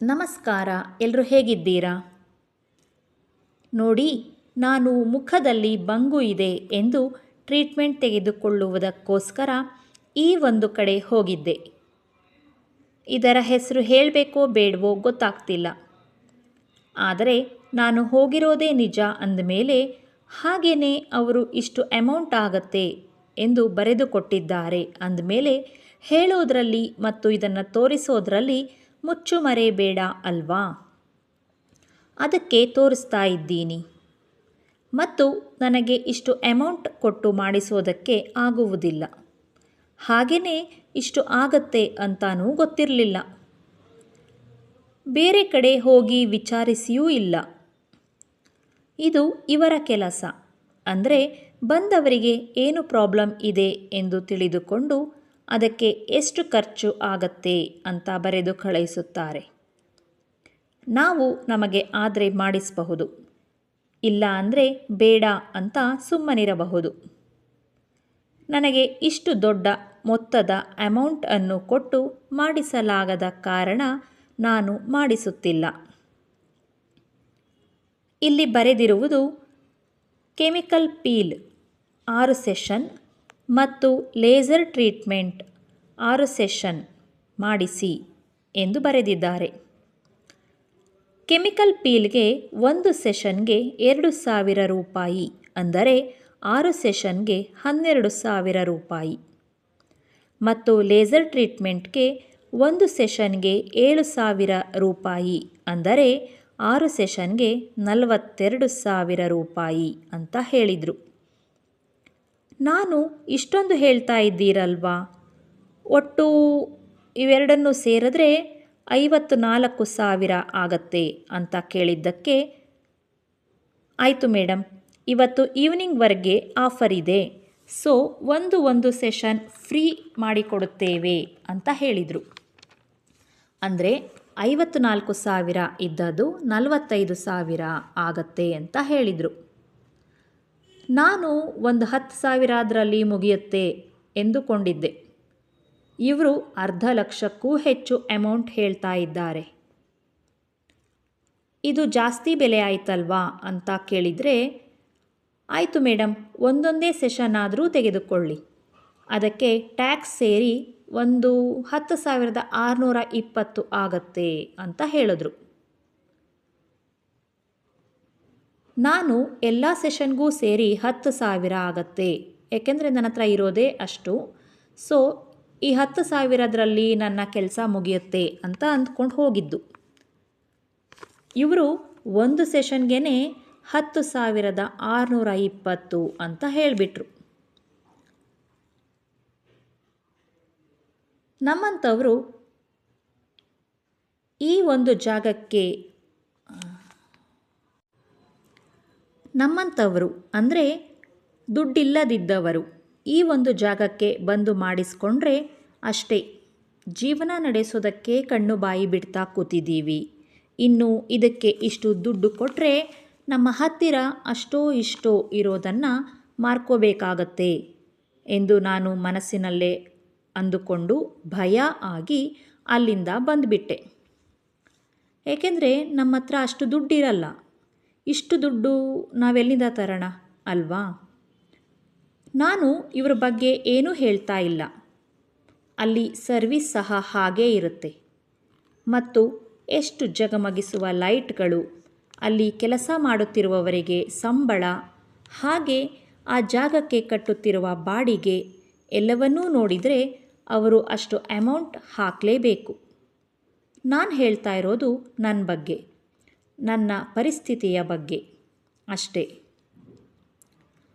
ನಮಸ್ಕಾರ ಎಲ್ಲರೂ ಹೇಗಿದ್ದೀರಾ? ನೋಡಿ, ನಾನು ಮುಖದಲ್ಲಿ ಬಂಗು ಇದೆ ಎಂದು ಟ್ರೀಟ್ಮೆಂಟ್ ತೆಗೆದುಕೊಳ್ಳುವುದಕ್ಕೋಸ್ಕರ ಈ ಒಂದು ಕಡೆ ಹೋಗಿದ್ದೆ. ಇದರ ಹೆಸರು ಹೇಳಬೇಕೋ ಬೇಡವೋ ಗೊತ್ತಾಗ್ತಿಲ್ಲ. ಆದರೆ ನಾನು ಹೋಗಿರೋದೇ ನಿಜ ಅಂದಮೇಲೆ ಹಾಗೆಯೇ ಅವರು ಇಷ್ಟು ಅಮೌಂಟ್ ಆಗತ್ತೆ ಎಂದು ಬರೆದುಕೊಟ್ಟಿದ್ದಾರೆ ಅಂದಮೇಲೆ, ಹೇಳೋದರಲ್ಲಿ ಮತ್ತು ಇದನ್ನು ತೋರಿಸೋದ್ರಲ್ಲಿ ಮುಚ್ಚುಮರೆ ಮರೆಯಬೇಡ ಅಲ್ವಾ? ಅದಕ್ಕೆ ತೋರಿಸ್ತಾ ಇದ್ದೀನಿ. ಮತ್ತು ನನಗೆ ಇಷ್ಟು ಅಮೌಂಟ್ ಕೊಟ್ಟು ಮಾಡಿಸೋದಕ್ಕೆ ಆಗುವುದಿಲ್ಲ. ಹಾಗೆಯೇ ಇಷ್ಟು ಆಗತ್ತೆ ಅಂತಾನೂ ಗೊತ್ತಿರಲಿಲ್ಲ. ಬೇರೆ ಕಡೆ ಹೋಗಿ ವಿಚಾರಿಸಿಯೂ ಇಲ್ಲ. ಇದು ಇವರ ಕೆಲಸ. ಅಂದರೆ ಬಂದವರಿಗೆ ಏನು ಪ್ರಾಬ್ಲಮ್ ಇದೆ ಎಂದು ತಿಳಿದುಕೊಂಡು ಅದಕ್ಕೆ ಎಷ್ಟು ಖರ್ಚು ಆಗತ್ತೆ ಅಂತ ಬರೆದು ಕಳುಹಿಸುತ್ತಾರೆ. ನಾವು ನಮಗೆ ಆದರೆ ಮಾಡಿಸಬಹುದು. ಇಲ್ಲ ಅಂದರೆ ಬೇಡ ಅಂತ ಸುಮ್ಮನಿರಬಹುದು. ನನಗೆ ಇಷ್ಟು ದೊಡ್ಡ ಮೊತ್ತದ ಅಮೌಂಟನ್ನು ಕೊಟ್ಟು ಮಾಡಿಸಲಾಗದ ಕಾರಣ ನಾನು ಮಾಡಿಸುತ್ತಿಲ್ಲ. ಇಲ್ಲಿ ಬರೆದಿರುವುದು ಕೆಮಿಕಲ್ ಪೀಲ್ ಆರು ಸೆಷನ್ ಮತ್ತು ಲೇಸರ್ ಟ್ರೀಟ್ಮೆಂಟ್ ಆರು ಸೆಷನ್ ಮಾಡಿಸಿ ಎಂದು ಬರೆದಿದ್ದಾರೆ. ಕೆಮಿಕಲ್ ಪೀಲ್ಗೆ ಒಂದು ಸೆಷನ್ಗೆ ಎರಡು ಸಾವಿರ ರೂಪಾಯಿ ಅಂದರೆ ಆರು ಸೆಷನ್ಗೆ ಹನ್ನೆರಡು ಸಾವಿರ ರೂಪಾಯಿ. ಮತ್ತು ಲೇಸರ್ ಟ್ರೀಟ್ಮೆಂಟ್ಗೆ ಒಂದು ಸೆಷನ್ಗೆ ಏಳು ಸಾವಿರ ರೂಪಾಯಿ ಅಂದರೆ ಆರು ಸೆಷನ್ಗೆ ನಲವತ್ತೆರಡು ಸಾವಿರ ರೂಪಾಯಿ ಅಂತ ಹೇಳಿದರು. ನಾನು ಇಷ್ಟೊಂದು ಹೇಳ್ತಾ ಇದ್ದೀರಲ್ವಾ? ಒಟ್ಟು ಇವೆರಡನ್ನು ಸೇರಿದ್ರೆ ಐವತ್ತು ನಾಲ್ಕು ಸಾವಿರ ಆಗತ್ತೆ ಅಂತ ಕೇಳಿದ್ದಕ್ಕೆ, ಆಯಿತು ಮೇಡಮ್ ಇವತ್ತು ಈವ್ನಿಂಗ್ವರೆಗೆ ಆಫರ್ ಇದೆ. ಸೊ, ಒಂದು ಒಂದು ಸೆಷನ್ ಫ್ರೀ ಮಾಡಿಕೊಡುತ್ತೇವೆ ಅಂತ ಹೇಳಿದರು. ಅಂದರೆ ಐವತ್ತು ನಾಲ್ಕು ಸಾವಿರ ಇದ್ದದ್ದು ನಲವತ್ತೈದು ಸಾವಿರ ಆಗತ್ತೆ ಅಂತ ಹೇಳಿದರು. ನಾನು ಒಂದು ಹತ್ತು ಸಾವಿರ ಅದರಲ್ಲಿ ಮುಗಿಯುತ್ತೆ ಎಂದುಕೊಂಡಿದ್ದೆ. ಇವರು ಅರ್ಧ ಲಕ್ಷಕ್ಕೂ ಹೆಚ್ಚು ಅಮೌಂಟ್ ಹೇಳ್ತಾ ಇದ್ದಾರೆ. ಇದು ಜಾಸ್ತಿ ಬೆಲೆ ಆಯ್ತಲ್ವಾ ಅಂತ ಕೇಳಿದರೆ, ಆಯಿತು ಮೇಡಮ್ ಒಂದೊಂದೇ ಸೆಷನ್ ಆದರೂ ತೆಗೆದುಕೊಳ್ಳಿ. ಅದಕ್ಕೆ ಟ್ಯಾಕ್ಸ್ ಸೇರಿ ಒಂದು ಹತ್ತು ಸಾವಿರದ ಆರುನೂರ ಇಪ್ಪತ್ತು ಆಗತ್ತೆ, ಅಂತ ಹೇಳಿದ್ರು. ನಾನು ಎಲ್ಲ ಸೆಷನ್ಗೂ ಸೇರಿ ಹತ್ತು ಸಾವಿರ ಆಗತ್ತೆ. ಏಕೆಂದರೆ ನನ್ನ ಹತ್ರ ಇರೋದೇ ಅಷ್ಟು. ಸೊ ಈ ಹತ್ತು ಸಾವಿರದರಲ್ಲಿ ನನ್ನ ಕೆಲಸ ಮುಗಿಯುತ್ತೆ ಅಂತ ಅಂದ್ಕೊಂಡು ಹೋಗಿದ್ದು. ಇವರು ಒಂದು ಸೆಷನ್ಗೆ ಹತ್ತು ಸಾವಿರದ ಆರುನೂರ ಇಪ್ಪತ್ತು ಅಂತ ಹೇಳಿಬಿಟ್ರು. ನಮ್ಮಂಥವರು ಈ ಒಂದು ಜಾಗಕ್ಕೆ ನಮ್ಮಂಥವರು, ಅಂದರೆ ದುಡ್ಡಿಲ್ಲದಿದ್ದವರು, ಈ ಒಂದು ಜಾಗಕ್ಕೆ ಬಂದು ಮಾಡಿಸ್ಕೊಂಡ್ರೆ ಅಷ್ಟೇ. ಜೀವನ ನಡೆಸೋದಕ್ಕೆ ಕಣ್ಣು ಬಾಯಿ ಬಿಡ್ತಾ ಕೂತಿದ್ದೀವಿ. ಇನ್ನು ಇದಕ್ಕೆ ಇಷ್ಟು ದುಡ್ಡು ಕೊಟ್ಟರೆ ನಮ್ಮ ಹತ್ತಿರ ಅಷ್ಟೋ ಇಷ್ಟೋ ಇರೋದನ್ನು ಮಾರ್ಕೋಬೇಕಾಗತ್ತೆ ಎಂದು ನಾನು ಮನಸ್ಸಿನಲ್ಲೇ ಅಂದುಕೊಂಡು ಭಯ ಆಗಿ ಅಲ್ಲಿಂದ ಬಂದುಬಿಟ್ಟೆ. ಏಕೆಂದರೆ ನಮ್ಮ ಹತ್ರ ಅಷ್ಟು ದುಡ್ಡಿರಲ್ಲ. ಇಷ್ಟು ದುಡ್ಡು ನಾವೆಲ್ಲಿಂದ ತರೋಣ? ಅಲ್ವಾ? ನಾನು ಇವ್ರ ಬಗ್ಗೆ ಏನೂ ಹೇಳ್ತಾ ಇಲ್ಲ. ಅಲ್ಲಿ ಸರ್ವಿಸ್ ಸಹ ಹಾಗೇ ಇರುತ್ತೆ. ಮತ್ತು ಎಷ್ಟು ಜಗಮಗಿಸುವ ಲೈಟ್ಗಳು, ಅಲ್ಲಿ ಕೆಲಸ ಮಾಡುತ್ತಿರುವವರಿಗೆ ಸಂಬಳ, ಹಾಗೆ ಆ ಜಾಗಕ್ಕೆ ಕಟ್ಟುತ್ತಿರುವ ಬಾಡಿಗೆ ಎಲ್ಲವನ್ನೂ ನೋಡಿದರೆ ಅವರು ಅಷ್ಟು ಅಮೌಂಟ್ ಹಾಕಲೇಬೇಕು. ನಾನು ಹೇಳ್ತಾ ಇರೋದು ನನ್ನ ಬಗ್ಗೆ. ನನ್ನ ಪರಿಸ್ಥಿತಿಯ ಬಗ್ಗೆ ಅಷ್ಟೇ.